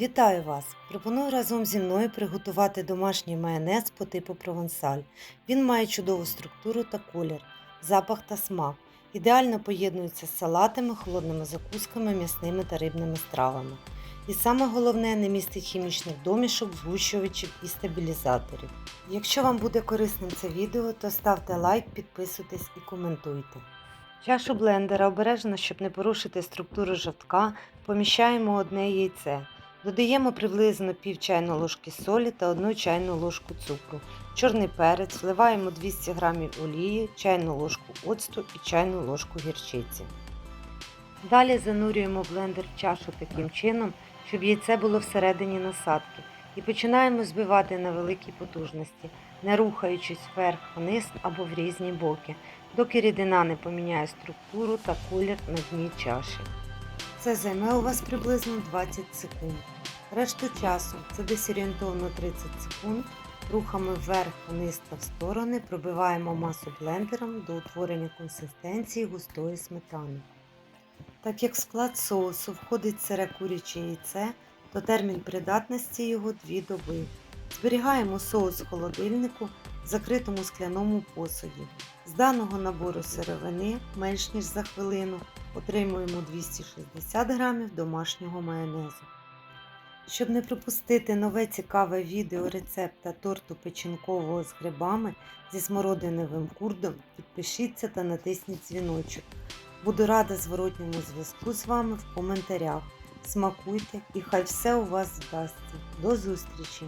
Вітаю вас! Пропоную разом зі мною приготувати домашній майонез по типу провансаль. Він має чудову структуру та колір, запах та смак. Ідеально поєднується з салатами, холодними закусками, м'ясними та рибними стравами. І саме головне не містить хімічних домішок, згущувачів і стабілізаторів. Якщо вам буде корисним це відео, то ставте лайк, підписуйтесь і коментуйте. Чашу блендера обережно, щоб не порушити структуру жовтка, поміщаємо одне яйце. Додаємо приблизно пів чайної ложки солі та 1 чайну ложку цукру, чорний перець, вливаємо 200 г олії, чайну ложку оцту і чайну ложку гірчиці. Далі занурюємо блендер в чашу таким чином, щоб яйце було всередині насадки. І починаємо збивати на великій потужності, не рухаючись вверх-вниз або в різні боки, доки рідина не поміняє структуру та колір на дні чаші. Це займе у вас приблизно 20 секунд. Решту часу, це десь орієнтовно 30 секунд, рухами вверх-вниз та в сторони пробиваємо масу блендером до утворення консистенції густої сметани. Так як склад соусу входить сире куряче яйце, то термін придатності його 2 доби. Зберігаємо соус в холодильнику в закритому скляному посуді. З даного набору сировини менш ніж за хвилину отримуємо 260 г домашнього майонезу. Щоб не пропустити нове цікаве відео рецепта торту печінкового з грибами зі смородиновим курдом, підпишіться та натисніть дзвіночок. Буду рада зворотньому зв'язку з вами в коментарях. Смакуйте і хай все у вас вдасться. До зустрічі!